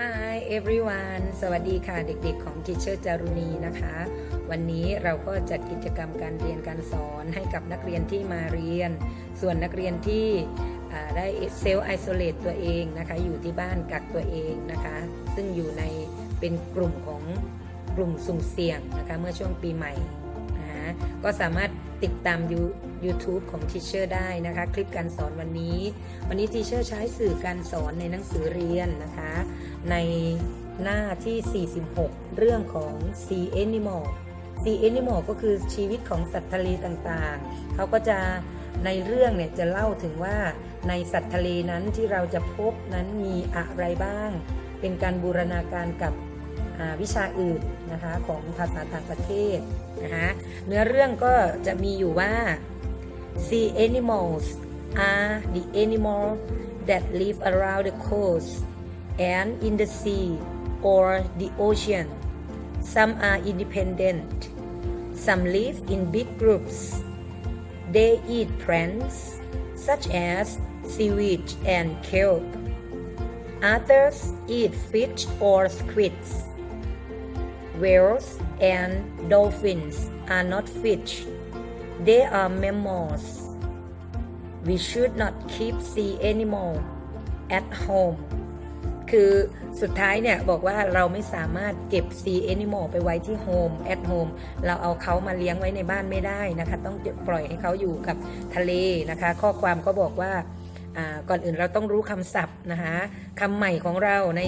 Hi everyone สวัสดีค่ะเด็กๆของ Teacher จารุณีนะคะ วันนี้เราก็จัดกิจกรรมการเรียนการสอนให้กับนักเรียนที่มาเรียน ส่วนนักเรียนที่ได้เซลล์ไอโซเลตตัวเองนะคะ อยู่ที่บ้านกักตัวเองนะคะ ซึ่งอยู่ในเป็นกลุ่มของกลุ่มสุ่มเสี่ยงนะคะ เมื่อช่วงปีใหม่นะะก็สามารถติดตาม You- YouTube ของ Teacher ได้นะคะ คลิปการสอนวันนี้ วันนี้ Teacher ใช้สื่อการสอนในหนังสือเรียนนะคะ ในหน้าที่ 46 เรื่องของ Sea Animal Sea Animal ก็คือชีวิตของสัตว์ทะเลต่างๆ เขาก็จะในเรื่องเนี่ยจะเล่าถึงว่าในสัตว์ทะเลนั้นที่เราจะพบนั้นมีอะไรบ้าง เป็นการบูรณาการกับวิชาอื่นนะคะของภาษาต่างประเทศนะคะเนื้อเรื่องก็จะมีอยู่ว่า Sea animals are the animals that live around the coast and in the sea or the ocean. Some are independent. Some live in big groups. They eat plants such as seaweed and kelp. Others eat fish or squids. Whales and dolphins are not fish. They are mammals. We should not keep sea animals at home. คือสุดท้ายเนี่ยบอกว่าเราไม่สามารถเก็บ sea animal ไปไว้ที่ home at home เราเอาเขามาเลี้ยงไว้ในบ้านไม่ได้นะคะ ต้องปล่อยให้เขาอยู่กับทะเลนะคะ ข้อความก็บอกว่าก่อนอื่นเราต้องรู้คำศัพท์นะคะคำใหม่ของเราใน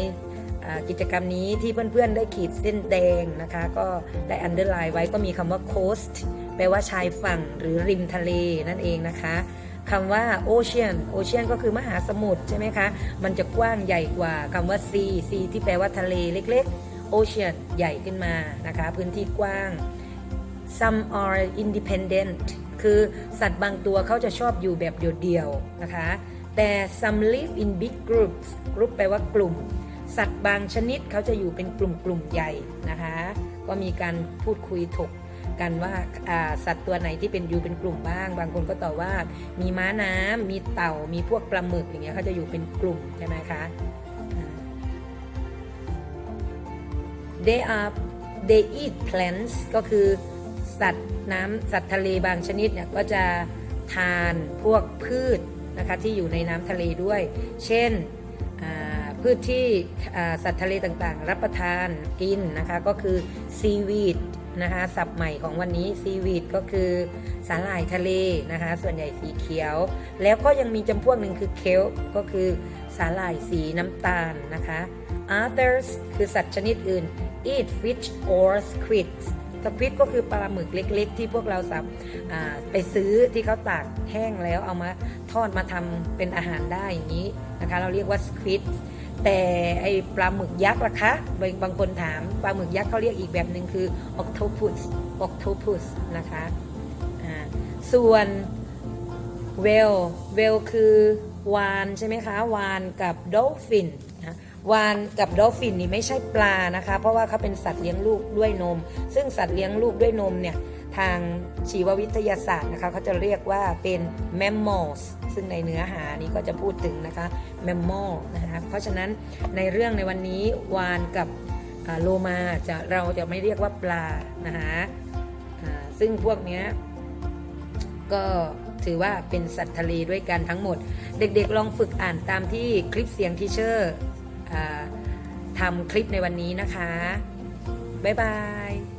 กิจกรรมนี้ที่เพื่อนๆ ได้ขีดเส้นแดงนะคะ ก็ได้ underline ไว้ก็มีคำว่า coast แปลว่าชายฝั่งหรือริมทะเลนั่นเองนะคะ คำว่า ocean ocean ก็คือมหาสมุทรใช่ไหมคะ มันจะกว้างใหญ่กว่าคำว่า sea sea ที่แปลว่าทะเลเล็กๆ ocean ใหญ่ขึ้นมานะคะ พื้นที่กว้าง some are independent คือสัตว์บางตัวเขาจะชอบอยู่แบบเดี่ยวๆนะคะ แต่ some live in big groups group แปลว่ากลุ่ม สัตว์บางชนิดเขาจะอยู่เป็นกลุ่มๆใหญ่นะคะ ก็มีการพูดคุยถก กันว่าสัตว์ตัวไหนที่เป็นอยู่เป็นกลุ่มบ้าง บางคนก็ตอบว่ามีม้าน้ำมีเต่ามีพวกปลาหมึกอย่างเงี้ยเขาจะอยู่เป็นกลุ่มใช่ไหมคะ they are they eat plants ก็คือสัตว์น้ำสัตว์ทะเลบางชนิดเนี่ยก็จะทานพวกพืชนะคะที่อยู่ในน้ำทะเลด้วย เช่นพืชที่สัตว์ทะเลต่างๆ รับประทานกินนะคะก็คือ seaweed นะคะศัพท์ใหม่ของวันนี้ seaweed ก็คือสาหร่ายทะเลนะคะ ส่วนใหญ่สีเขียว แล้วก็ยังมีจำพวกหนึ่งคือ kelp ก็คือสาหร่ายสีน้ำตาลนะคะ others คือสัตว์ชนิดอื่น eat fish or squids สควิดก็คือปลาหมึกเล็กๆ ที่พวกเราสับไปซื้อที่เขาตากแห้งแล้วเอามาทอดมาทำเป็นอาหารได้อย่างนี้นะคะ เราเรียกว่าสควิด แต่ไอปลาหมึกยักษ์ล่ะคะบางบางคนถามปลาหมึกยักษ์เขาเรียกอีกแบบหนึ่งคือ octopus octopus นะคะอ่าส่วนเวลเวลคือวานใช่ไหมคะวานกับดอลฟินนะวานกับดอลฟินนี่ไม่ใช่ปลานะคะ เพราะว่าเขาเป็นสัตว์เลี้ยงลูกด้วยนม ซึ่งสัตว์เลี้ยงลูกด้วยนมเนี่ย ทางชีววิทยาศาสตร์นะคะเขาจะเรียกว่าเป็น mammals ซึ่งในเนื้อหานี้ก็จะพูดถึงนะคะ mammal นะคะเพราะฉะนั้นในเรื่องในวันนี้วานกับโลมาจะเราจะไม่เรียกว่าปลานะคะซึ่งพวกนี้ก็ถือว่าเป็นสัตว์ทะเลด้วยกันทั้งหมด เด็กๆลองฝึกอ่านตามที่คลิปเสียงทีเชอร์ทำคลิปในวันนี้นะคะ บ๊ายบาย